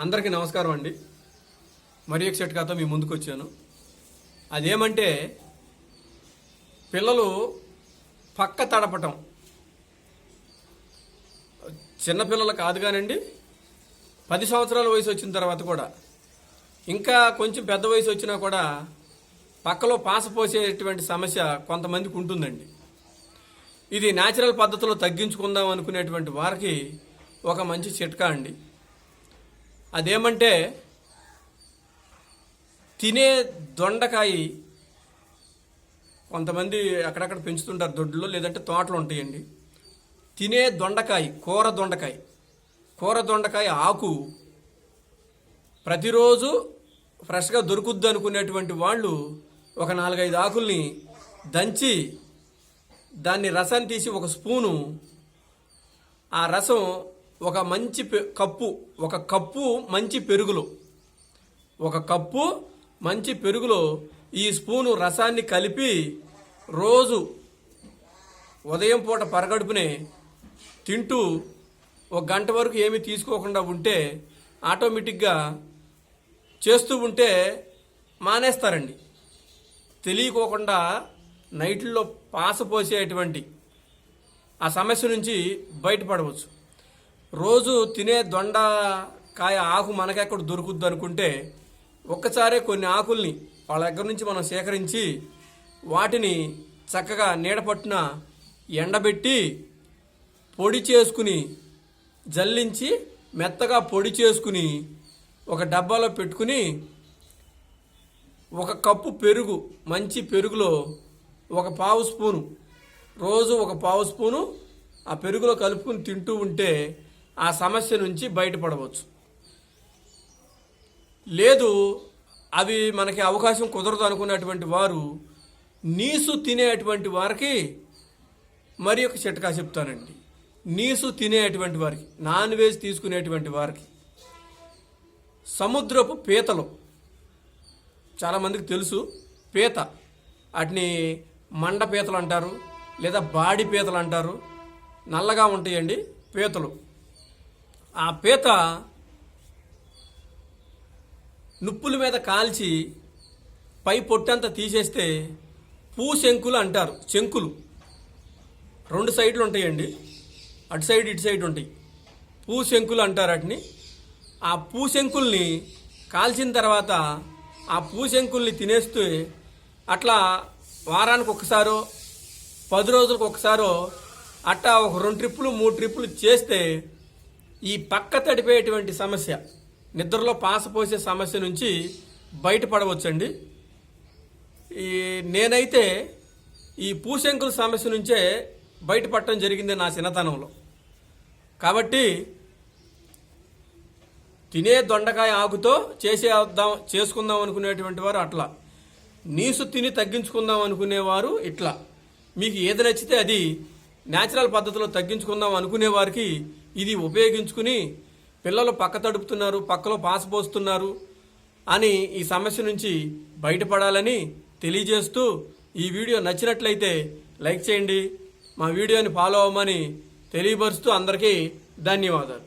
అందరికీ నమస్కారం అండి. మరి ఒక చిట్కాతో మీ ముందుకు వచ్చాను. అదేమంటే పిల్లలు పక్క తడపటం. చిన్నపిల్లలు కాదు కానండి పది సంవత్సరాల వయసు వచ్చిన తర్వాత కూడా. ఇంకా కొంచెం పెద్ద వయసు వచ్చినా కూడా పక్కలో పాస పోసేటువంటి సమస్య కొంతమందికి ఉంటుందండి. ఇది న్యాచురల్ పద్ధతిలో తగ్గించుకుందాం అనుకునేటువంటి వారికి ఒక మంచి చిట్కా అండి. అదేమంటే తినే దొండకాయ కొంతమంది అక్కడక్కడ పెంచుతుంటారు దొడ్లో లేదంటే తోటలు ఉంటాయండి. తినే దొండకాయ కూర దొండకాయ. కూర దొండకాయ ఆకు ప్రతిరోజు ఫ్రెష్గా దొరుకుద్ది అనుకునేటువంటి వాళ్ళు ఒక నాలుగైదు ఆకుల్ని దంచి దాన్ని రసాన్ని తీసి ఒక స్పూను ఆ రసం ఒక మంచి పె- కప్పు ఒక కప్పు మంచి పెరుగులో. ఒక కప్పు మంచి పెరుగులో ఈ స్పూను రసాన్ని కలిపి రోజు ఉదయం పూట పరగడుపునే తింటూ ఒక గంట వరకు ఏమీ తీసుకోకుండా ఉంటే ఆటోమేటిక్గా చేస్తూ ఉంటే మానేస్తారండి. తెలియకోకుండా నైట్లో పాస పోసేటువంటి ఆ సమస్య నుంచి బయటపడవచ్చు. రోజు తినే దొండకాయ ఆకు మనకెక్కడ దొరుకుద్ది అనుకుంటే ఒక్కసారే కొన్ని ఆకుల్ని వాళ్ళ దగ్గర నుంచి మనం సేకరించి వాటిని చక్కగా నీడపట్టున ఎండబెట్టి పొడి చేసుకుని జల్లించి మెత్తగా పొడి చేసుకుని ఒక డబ్బాలో పెట్టుకుని ఒక కప్పు పెరుగు మంచి పెరుగులో ఒక పావు స్పూను. రోజు ఒక పావు స్పూను ఆ పెరుగులో కలుపుకుని తింటూ ఉంటే ఆ సమస్య నుంచి బయటపడవచ్చు. లేదు అవి మనకి అవకాశం కుదరదు అనుకున్నటువంటి వారు నీసు తినేటువంటి వారికి మరి ఒక చిట్కా చెప్తానండి. నీసు తినేటువంటి వారికి నాన్ వెజ్ తీసుకునేటువంటి వారికి సముద్రపు పీతలు చాలామందికి తెలుసు పీత వాటిని మండ పీతలు అంటారు లేదా బాడి పీతలు అంటారు నల్లగా ఉంటాయండి పీతలు. ఆ పీత నుప్పుల మీద కాల్చి పై పొట్టంతా తీసేస్తే పూశంకులు అంటారు శంకులు. రెండు సైడ్లు ఉంటాయండి. అటు సైడ్ ఇటు సైడ్ ఉంటాయి. పూశంకులు అంటారు వాటిని. ఆ పూశంకుల్ని కాల్చిన తర్వాత ఆ పూశంకుల్ని తినేస్తే అట్లా వారానికి ఒకసారో పది రోజులకు ఒకసారో అట్టా ఒక రెండు ట్రిప్పులు మూడు ట్రిప్పులు చేస్తే ఈ పక్క తడిపేటువంటి సమస్య నిద్రలో పాస పోసే సమస్య నుంచి బయటపడవచ్చండి. ఈ నేనైతే ఈ పూశంకుల సమస్య నుంచే బయటపడటం జరిగింది నా చిన్నతనంలో. కాబట్టి తినే దొండకాయ ఆకుతో చేసేద్దాం చేసుకుందాం అనుకునేటువంటి వారు అట్లా. నీసు తిని తగ్గించుకుందాం అనుకునేవారు ఇట్లా. మీకు ఏది నచ్చితే అది న్యాచురల్ పద్ధతిలో తగ్గించుకుందాం అనుకునే వారికి ఇది ఉపయోగించుకుని పిల్లలు పక్క తడుపుతున్నారు పక్కలో పాస్ పోస్తున్నారు అని ఈ సమస్య నుంచి బయటపడాలని తెలియజేస్తూ ఈ వీడియో నచ్చినట్లయితే లైక్ చేయండి మా వీడియోని ఫాలో అవ్వమని తెలియపరుస్తూ అందరికీ ధన్యవాదాలు.